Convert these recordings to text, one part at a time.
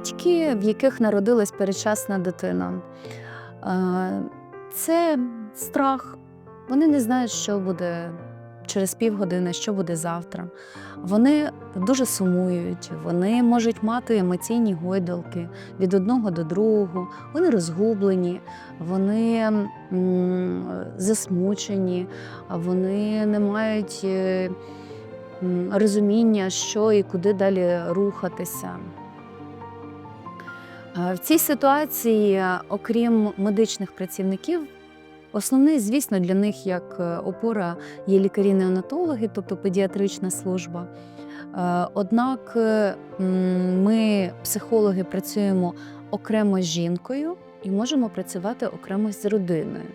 батьки, в яких народилась передчасна дитина. Е, Це страх. Вони не знають, що буде через півгодини, що буде завтра. Вони дуже сумують, вони можуть мати емоційні гойдалки від одного до другого, вони розгублені, вони засмучені, вони не мають е, розуміння, що і куди далі рухатися. Е, В цій ситуації, е, окрім медичних працівників, основний, звісно, для них як е, опора є лікарі-неонатологи, тобто педіатрична служба. Однак ми, психологи, працюємо окремо з жінкою і можемо працювати окремо з родиною.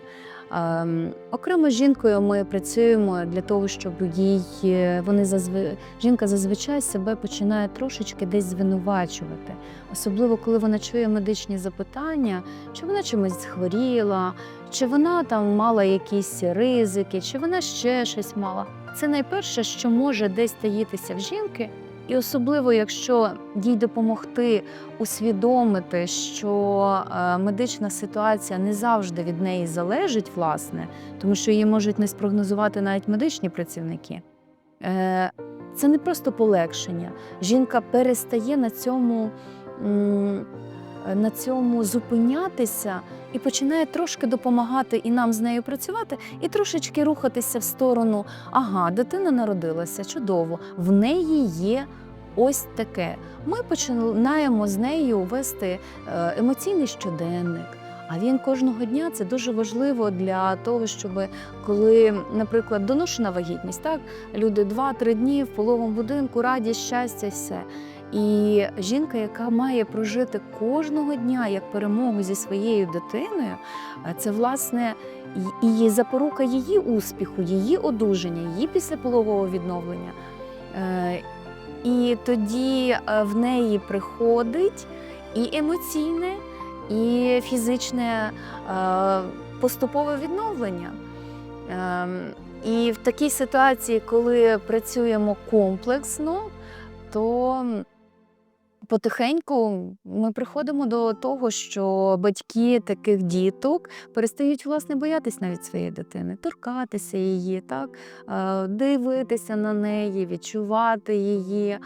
Ем, Окремо з жінкою ми працюємо для того, щоб їй е, вони зазви... жінка зазвичай себе починає трошечки десь звинувачувати, особливо коли вона чує медичні запитання, чи вона чимось захворіла, чи вона там мала якісь ризики, чи вона ще щось мала. Це найперше, що може десь таїтися в жінки, і особливо, якщо їй допомогти усвідомити, що е, медична ситуація не завжди від неї залежить, власне, тому що її можуть не спрогнозувати навіть медичні працівники. Е, Це не просто полегшення. Жінка перестає на цьому, на цьому зупинятися і починає трошки допомагати і нам з нею працювати, і трошечки рухатися в сторону. Ага, дитина народилася, чудово, в неї є ось таке. Ми починаємо з нею вести е, емоційний щоденник. А він кожного дня це дуже важливо для того, щоб коли, наприклад, доношена вагітність, так люди 2-3 дні в пологовому будинку, радість, щастя, все. І жінка, яка має прожити кожного дня як перемогу зі своєю дитиною, е, це власне і- запорука її успіху, її одужання, її післяпологового відновлення. Е, І тоді е, в неї приходить і емоційне, і фізичне поступове відновлення. Ем, І в такій ситуації, коли працюємо комплексно, то потихеньку ми приходимо до того, що батьки таких діток перестають власне боятись навіть своєї дитини, торкатися її, так дивитися на неї, відчувати її.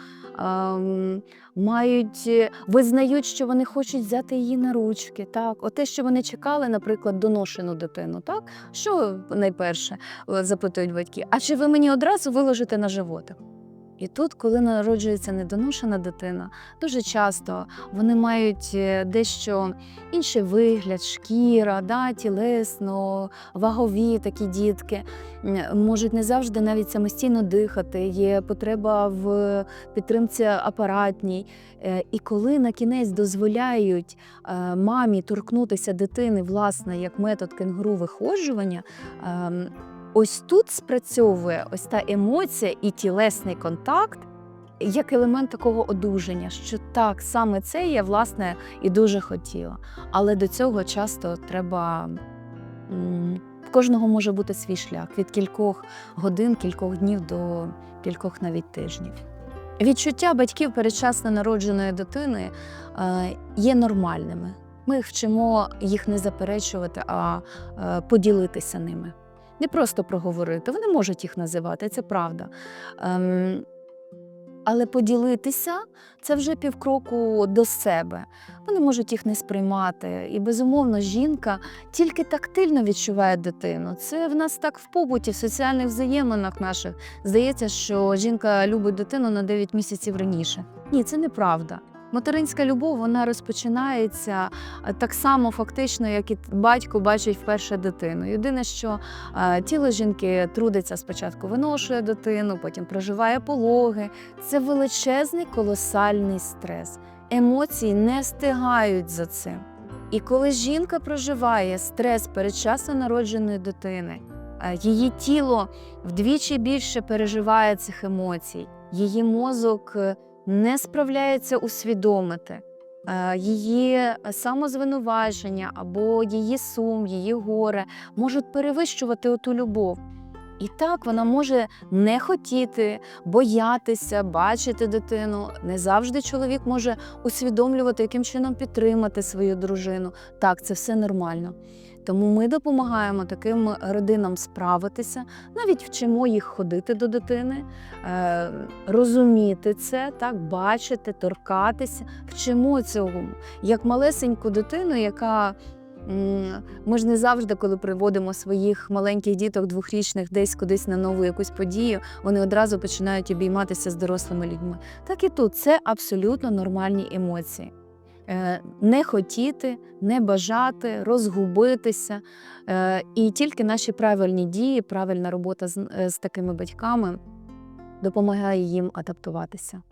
Мають е, визнають, що вони хочуть взяти її на ручки. Так, оте, що вони чекали, наприклад, доношену дитину. Так, що найперше е, запитують батьки? А чи ви мені одразу виложите на животик? І тут, коли народжується недоношена дитина, дуже часто вони мають е, дещо інший вигляд, шкіра, да, тілесно, вагові такі дітки, можуть не завжди навіть самостійно дихати, є потреба в підтримці апаратній. Е, І коли на кінець дозволяють е, мамі торкнутися дитини, власне, як метод кенгуру виходжування, ем, Ось тут спрацьовує ось та емоція і тілесний контакт як елемент такого одужання, що так, саме це я власне і дуже хотіла. Але до цього часто треба. В кожного може бути свій шлях від кількох годин, кількох днів до кількох навіть тижнів. Відчуття батьків передчасно народженої дитини е, є нормальними. Ми вчимо їх не заперечувати, а е, поділитися ними не просто проговорити. Вони можуть їх називати, це правда. Ем, але поділитися це вже півкроку до себе. Вони можуть їх не сприймати. І, безумовно, жінка тільки тактильно відчуває дитину. Це в нас так в побуті, в соціальних взаєминах наших. Здається, що жінка любить дитину на 9 місяців раніше. Ні, це неправда. Материнська любов вона розпочинається е, так само фактично, як і батько бачить вперше дитину. Єдине, що е, тіло жінки трудиться спочатку, виношує дитину, потім проживає пологи. Це величезний колосальний стрес. Емоції не встигають за цим. І коли жінка проживає стрес передчасно народженої дитини, е, її тіло вдвічі більше переживає цих емоцій, її мозок. Не справляється усвідомити е, її самозвинувачення або її сум, її горе можуть перевищувати оту любов. І так вона може не хотіти, боятися, бачити дитину. Не завжди чоловік може усвідомлювати, яким чином підтримати свою дружину. Так, це все нормально. Тому ми допомагаємо таким родинам справитися, навіть вчимо їх ходити до дитини, е, розуміти це, так, бачити, торкатися, вчимо цього. Як малесеньку дитину, яка ми ж не завжди, коли приводимо своїх маленьких діток двохрічних десь кудись на нову якусь подію, вони одразу починають обійматися з дорослими людьми. Так і тут це абсолютно нормальні емоції. Е, Не хотіти, не бажати, розгубитися. Е, І тільки наші правильні дії, правильна робота з, е, такими батьками допомагає їм адаптуватися.